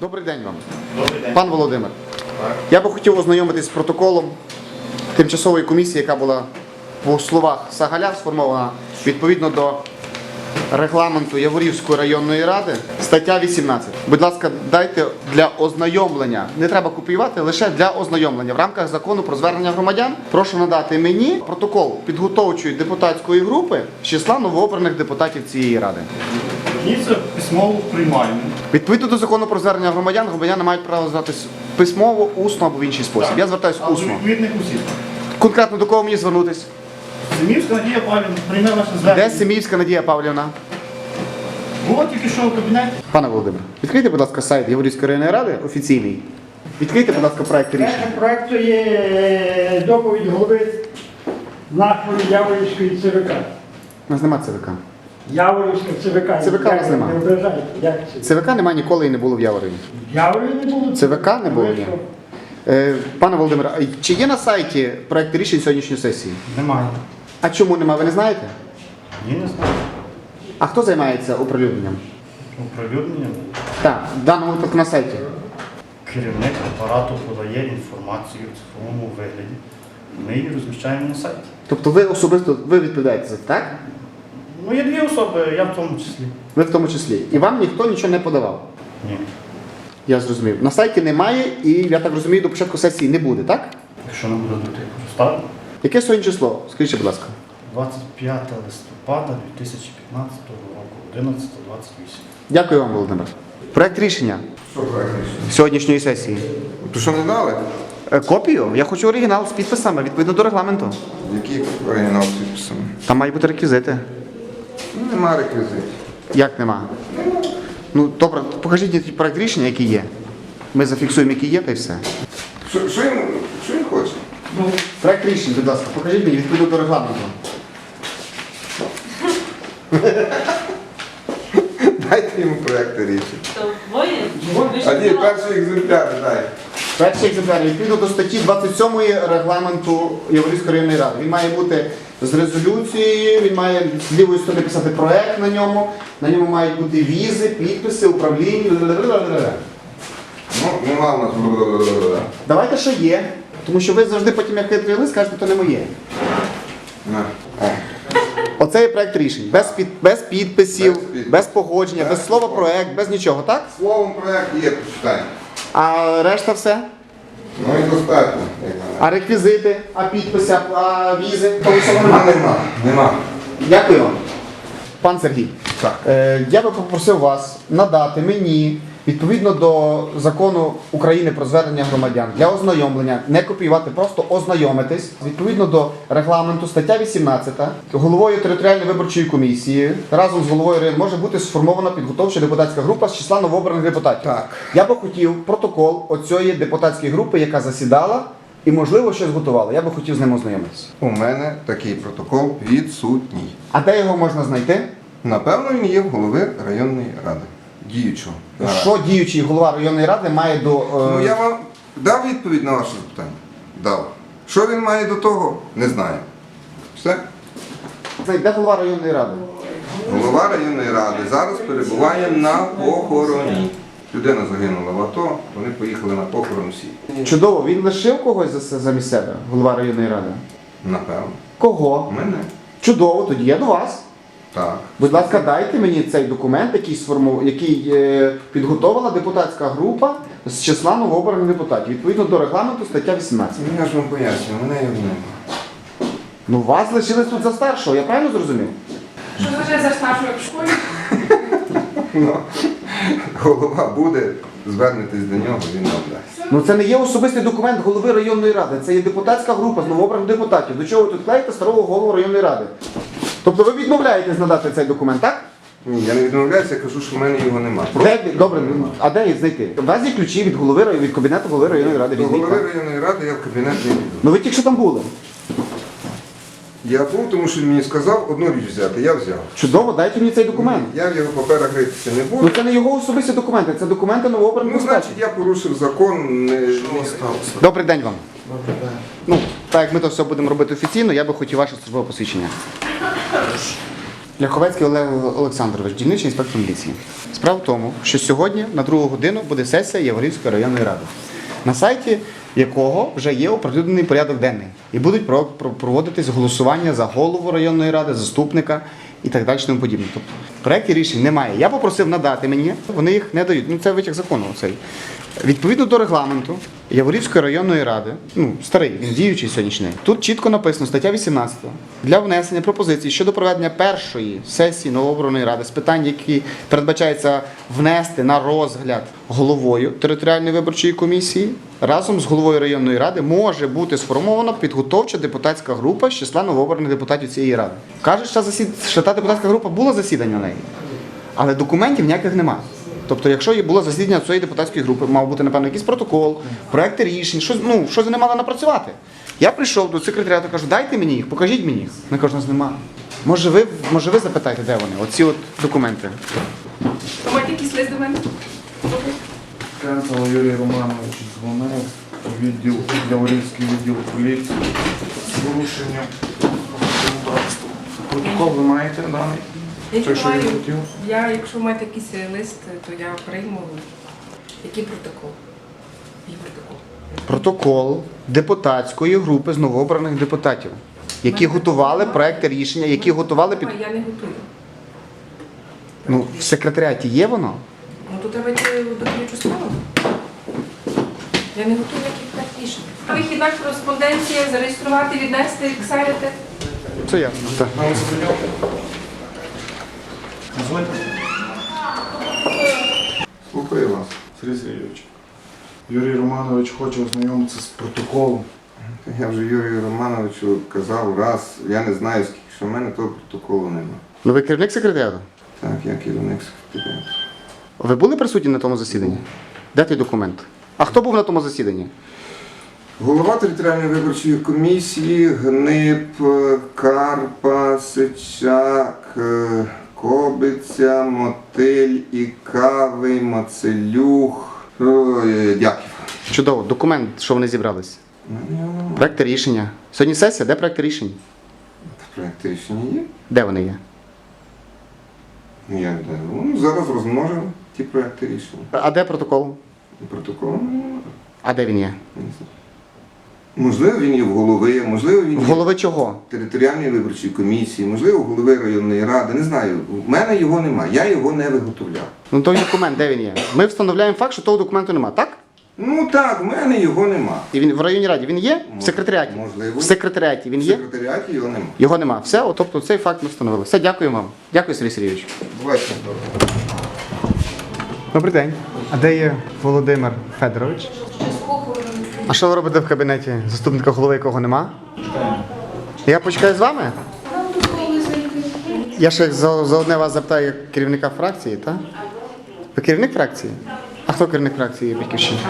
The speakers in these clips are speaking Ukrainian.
Добрий день вам. Добрий день. Пан Володимир, Так. я би хотів ознайомитись з протоколом тимчасової комісії, яка була по словах Сагаля сформована відповідно до регламенту Яворівської районної ради, стаття 18. Будь ласка, дайте для ознайомлення, не треба копіювати, лише для ознайомлення в рамках закону про звернення громадян. Прошу надати мені протокол підготовчої депутатської групи з числа новообраних депутатів цієї ради. Зверніться письмово приймаємо. Відповідно до закону про звернення громадян, громадяни мають право звертатись письмово, усно або в інший спосіб. Я звертаюся А до усно. відповідних усіх. Конкретно до кого мені звернутись? Зимівська Надія Павлівна прийме ваше Де звернення. Семіївська Надія Павлівна? Було тільки що в кабінеті. Пане Володимир, відкрийте, будь ласка, сайт Яворівської районної ради офіційний. Відкрийте, будь ласка, проект рішення. Першим проекту є е, доповідь голови нашої Яворівської ЦВК. У нас нема ЦВК. Яворівська ЦВК. ЦВК у нас нема. Не ображайте, як це? ЦВК немає ніколи і не було в Яворові. В Яворові не було? ЦВК не було, ні. Е, пане Володимире, а чи є на сайті проект рішень сьогоднішньої сесії? Немає. А чому немає, ви не знаєте? Ні, не знаю. А хто займається оприлюдненням? Оприлюднення. Так, в даному випадку на сайті. Керівник апарату подає інформацію в цифровому вигляді. Ми її розміщаємо на сайті. Тобто ви особисто ви відповідаєте за це, так? Ну, є дві особи, я в тому числі. Ви в тому числі. І вам ніхто нічого не подавав. Ні. Я зрозумів. На сайті немає, і я так розумію, до початку сесії не буде, так? Якщо не буде до тих. Яке сьогодні число? Скажіть, будь ласка. 25 листопада 2015 року, 11.28. Дякую вам, Володимир. Проект рішення Що проект рішення? сьогоднішньої сесії. То що не дали? Е, Копію? Я хочу оригінал з підписами відповідно до регламенту. Який оригінал з підписами? Там мають бути реквізити. Ну, нема реквізитів. Як нема? Ну, добре, покажіть мені проект рішення, який є. Ми зафіксуємо, який є, та й все. Що, що, він, що він хоче? Проект рішення, будь ласка, покажіть мені відповідно до регламенту. Дайте йому проекти рішення. То двоє? Ви ж А ні, сказали- перший екземпляр дай. Перший екземпляр відповідно до статті 27 регламенту Європейської районної ради. Він має бути з резолюцією, він має з лівої сторони писати проект на ньому, на ньому мають бути візи, підписи, управління. Ну, нема нас. Давайте що є, тому що ви завжди потім, як хитрий лист, кажете, то не моє. О. Оце є проект рішень. Без, під, без підписів, Без підписів. без погодження, без Без слова проект, без нічого, так? Словом проект є, почитай. А решта все? Ну і достатньо. як на мене. А реквізити, а підписи, а візи? Що Нема, нема, нема. Дякую вам. Пан Сергій, Так. е, я би попросив вас надати мені відповідно до закону України про звернення громадян для ознайомлення, не копіювати, просто ознайомитись відповідно до регламенту стаття 18 головою територіальної виборчої комісії разом з головою РИН може бути сформована підготовча депутатська група з числа новообраних депутатів. Так. Я би хотів протокол оцієї депутатської групи, яка засідала і можливо щось готувала. Я би хотів з ним ознайомитися. У мене такий протокол відсутній. А де його можна знайти? Напевно, він є в голови районної ради. Діючого. наразі. Що діючий голова районної ради має до. е, Ну я вам дав відповідь на ваше запитання? Дав. Що він має до того, не знаю. Все. Це де голова районної ради? Голова районної ради зараз перебуває на похороні. Людина загинула в АТО, вони поїхали на похорон всі. Чудово, він лишив когось за, замість себе, голова районної ради. Напевно. Кого? Мене. Чудово, тоді я до вас. Так. Будь ласка, дайте мені цей документ, який сформу... який е, підготовила депутатська група з числа новообраних депутатів, відповідно до регламенту стаття 18. Ну, Я ж вам пояснюю, мене його немає. Ну, вас лишились тут за старшого, я правильно зрозумів? Що означає за старшу, в школі? Ну, голова буде, звернетесь до нього, він вам дасть. Ну це не є особистий документ голови районної ради, це є депутатська група з новообраних депутатів. До чого ви тут клеїте старого голову районної ради? Тобто ви відмовляєтесь надати цей документ, так? Ні, я не відмовляюся, я кажу, що в мене його немає. Де, добре, а де їх знайти? У вас є ключі від голови рай- від кабінету голови районної ради. До Візьміть. голови так. районної ради я в кабінет не піду. Ну ви тільки що там були. Я був, тому що він мені сказав одну річ взяти, я взяв. Чудово, дайте мені цей документ. Я в його паперах ритися не Ну буду. це не його особисті документи, це документи новообраних Ну, значить, я порушив закон, не, не сталося. Добрий день вам. Добрий день. Ну, так як ми то все будемо робити офіційно, я би хотів ваше службове посвідчення. Ляховецький Олег Олександрович, дільничний інспектор міліції. Справа в тому, що сьогодні на другу годину буде сесія Яворівської районної ради, на сайті якого вже є оприлюднений порядок денний. І будуть про- про- проводитись голосування за голову районної ради, заступника і так далі. Тому подібне. Тобто проєктів рішень немає. Я попросив надати мені, вони їх не дають. Ну це витяг закону. Цей. Відповідно до регламенту Яворівської районної ради, ну старий, він діючий сьогоднішній. Тут чітко написано стаття 18 для внесення пропозицій щодо проведення першої сесії новообраної ради з питань, які передбачається внести на розгляд головою територіальної виборчої комісії, разом з головою районної ради може бути сформована підготовча депутатська група з числа новообраних депутатів цієї ради. Кажуть, що, засід... що та депутатська група була засідання в неї, але документів ніяких немає. Тобто, якщо є було засідання цієї депутатської групи, мав бути, напевно, якийсь протокол, проекти рішень, щось, ну, щось вони мали напрацювати. Я прийшов до секретаріату, кажу, дайте мені їх, покажіть мені їх. Вони кажуть, нас немає. Може ви, може ви запитаєте, де вони? Оці от документи. Маєте якийсь лист до мене? Юрій Романович дзвонив відділ Яворівський відділ поліції з порушенням законодавства. Протокол ви маєте даний? Я Той, що він маю. хотів? Я, якщо маєте якийсь лист, то я прийму. Який протокол? Який протокол? Протокол депутатської групи з новообраних депутатів, які готували проекти рішення, які готували під. Я не готую. Ну, в секретаріаті є воно? Ну то треба йти. Я не готую проект рішень. Вихідна кореспонденція, зареєструвати, віднести, ксарити. Це ясно. Так. Слухаю вас. Сергій Сергійович. Юрій Романович хоче ознайомитися з протоколом. Я вже Юрію Романовичу казав раз, я не знаю скільки, що в мене того протоколу немає. Ну ви керівник секретаріату? Так, я керівник секретаріату. Ви були присутні на тому засіданні? Де той документ? А хто був на тому засіданні? Голова територіальної виборчої комісії, Гнип, Карпа, Сичак, е, Кобиця, Мотиль, Ікавий, Мацелюх, Дяків. Чудово, документ, що вони зібрались. Проекти рішення. Сьогодні сесія, де проекти рішень? Проект рішення є. Де вони є? Ну, я, ну, зараз розмножимо ті проекти рішення. А де протокол? Протокол. А де він є? Можливо, він є в голови, можливо, він В є голови чого? в територіальній виборчій комісії, можливо, в голови районної ради. Не знаю. У мене його немає. Я його не виготовляв. Ну той документ, де він є? Ми встановляємо факт, що того документу немає, так? Ну так, в мене його нема. І він в районній раді він є? В секретаріаті? Можливо. В секретаріаті він В є? секретаріаті його нема. Його нема. Все, от, тобто цей факт ми встановили. Все, дякую вам. Дякую, Сергій Сергійович. Бувайте. Добрий день. А де є Володимир Федорович? А що ви робите в кабінеті заступника голови, якого нема? Я почекаю з вами? Я ще за, за одне вас запитаю як керівника фракції, так? Ви керівник фракції? А хто керівник фракції Батьківщини?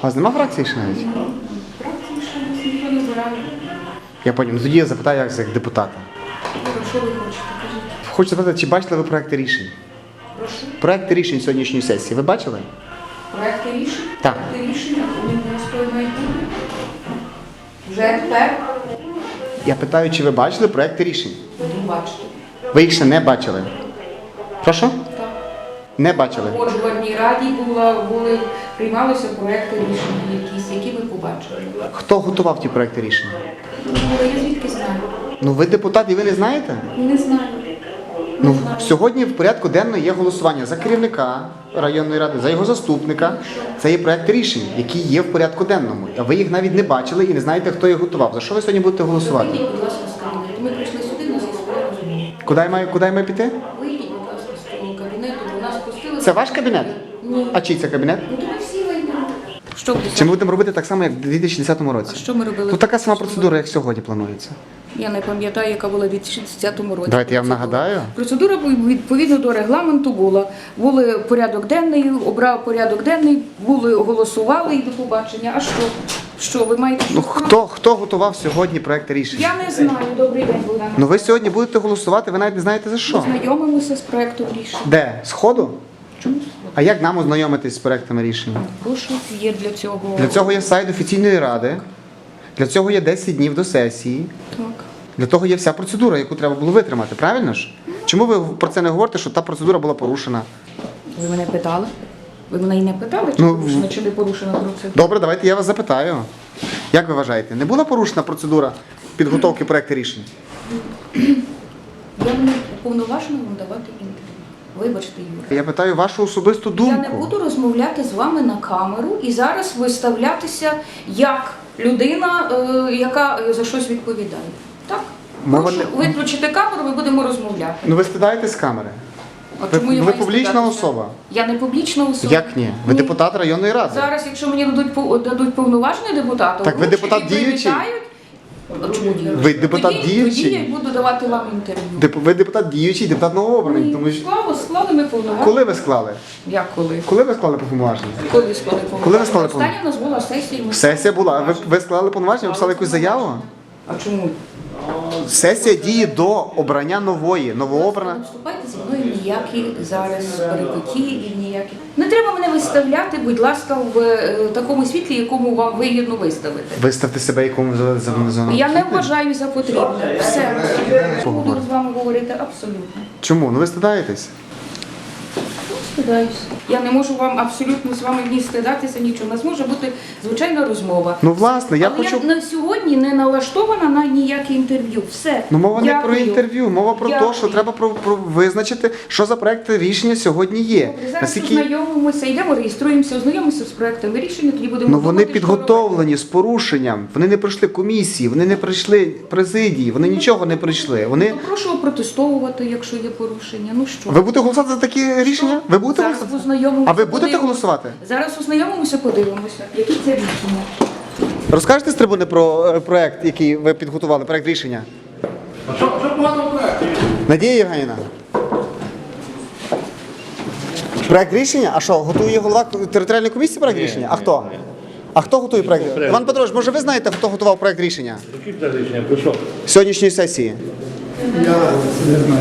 У вас нема фракції ще навіть? Я потім. Тоді я запитаю як, депутата. Хочу запитати, чи бачили ви проекти рішень? Проекти рішень сьогоднішньої сесії. Ви бачили? Проекти рішень? Так. Проекти рішення, вони обов'язково мають. Вже тепер Я питаю, чи ви бачили проекти рішень? будемо бачити. Ви їх ще не бачили. Прошу? Так. Не бачили. В погоджувальній раді була, були, приймалися проекти рішення якісь, які ми побачили. Хто готував ті проекти рішень? Ну, я звідки знаю? Ну ви депутат і ви не знаєте? Не знаю. Ну сьогодні в порядку денно є голосування за керівника районної ради, за його заступника. Це є проект рішень, які є в порядку денному. А ви їх навіть не бачили і не знаєте, хто їх готував. За що ви сьогодні будете голосувати? Вийдіть, будь ласка, з кабінету. Ми прийшли сюди, нас є розуміння. Куди я маю, куди я маю піти? Вийдіть, будь ласка, з того кабінету, бо нас пустили. Це ваш кабінет? Ні. А чий це кабінет? Ну. Що буде? Чи ми будемо робити так само, як в 2010 році? Що ми робили? Тут така сама процедура, як сьогодні планується. Я не пам'ятаю, яка була в 2010 році. Давайте я вам процедура. нагадаю. Процедура відповідно до регламенту була. Були порядок денний, обрав порядок денний, були голосували і до побачення. А що? Що ви маєте Ну хто, хто готував сьогодні проекти рішень? Я не знаю. Добрий день, Богдан. Ну ви сьогодні будете голосувати, ви навіть не знаєте за що. Ми Знайомимося з проектом рішення. Де? З ходу? Чому? А як нам ознайомитись з проектами рішень? Прошу, є для цього. Для цього є сайт офіційної ради. Для цього є 10 днів до сесії. Так. Для того є вся процедура, яку треба було витримати, правильно ж? Чому ви про це не говорите, що та процедура була порушена? Ви мене питали? Ви мене і не питали, чи Ну, порушена, чи не порушена процедура? Добре, давайте я вас запитаю. Як ви вважаєте, не була порушена процедура підготовки проекту рішень? Я не уповноважена вам давати. Вибачте, Юра. Я питаю вашу особисту думку. Я не буду розмовляти з вами на камеру і зараз виставлятися як людина, е, яка е, за щось відповідає. Так? Мова Прошу не- виключити камеру, ми будемо розмовляти. Ну ви стидаєтесь з камери. А Ви- чому я ви маю публічна стидатися? особа. Я не публічна особа. Як ні? Ви депутат районної ради. Зараз, якщо мені дадуть по- дадуть повноваження депутата, Так ви депутат діючий? Чому? Ви депутат тоді, діючий? Тоді я буду давати вам інтерв'ю. Деп- Ви депутат діючий, депутат новообраний. Тому що склали, склали ми повноваження. коли ви склали? Як коли? Коли ви склали повноваження? Коли склали повноваження? Коли ви склали Остання у нас була сесія. ми Сесія була. Ви, ви склали повноваження, ви писали якусь заяву? А чому? Сесія діє до обрання нової, Не новообрана. вступайте зі мною ніякі зараз перипетії і ніякі. Не треба мене виставляти, будь ласка, в е, такому світлі, якому вам вигідно виставити. Виставте себе, якому за за за- Я не вважаю за потрібне. Все. Буду з вами говорити абсолютно. Чому? Ну ви стидаєтесь? Стидаюсь. Я не можу вам абсолютно з вами ні стидатися, нічого. У нас може бути звичайна розмова. Ну власне, я Але хочу. я на сьогодні не налаштована на ніяке інтерв'ю. Все. Ну, мова не про інтерв'ю, мова про те, що треба про, про визначити, що за проект рішення сьогодні є. Добре, зараз Наскільки ознайомимося, йдемо, реєструємося, ознайомимося з проектами рішення, тоді будемо ну вони підготовлені з порушенням. Вони не пройшли комісії, вони не пройшли президії, вони нічого не пройшли. робити. Вони Ну, прошу протестовувати, якщо є порушення. Ну що? ви будете голосувати за такі рішення? Ви будете Зараз голосувати? ознайомимося, А ви будете подивимося. голосувати? Зараз ознайомимося, подивимося, які це рішення. Розкажете з трибуни про е, проект, який ви підготували, проект рішення? А що, що погано проект? Надія Євгенівна. Проект рішення? А що, готує голова територіальної комісії проект рішення? А хто? А хто готує проект? Іван Петрович, може ви знаєте, хто готував проект рішення Які це рішення? Про що? сьогоднішньої сесії?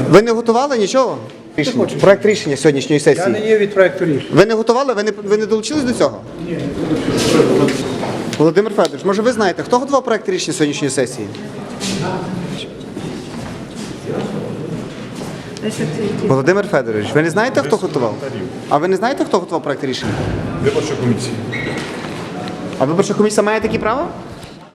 Ви не готували нічого? Рішення. Проект рішення сьогоднішньої Я не сесії. є від проекту рішення. Ви не готували? Ви не, ви не долучились до цього? Ні. Володимир Федорович, може ви знаєте, хто готував проект рішення сьогоднішньої сесії? Володимир Федорович, ви не знаєте, хто готував? А ви не знаєте, хто готував проект рішення? Виборча комісія. А виборча комісія має такі права?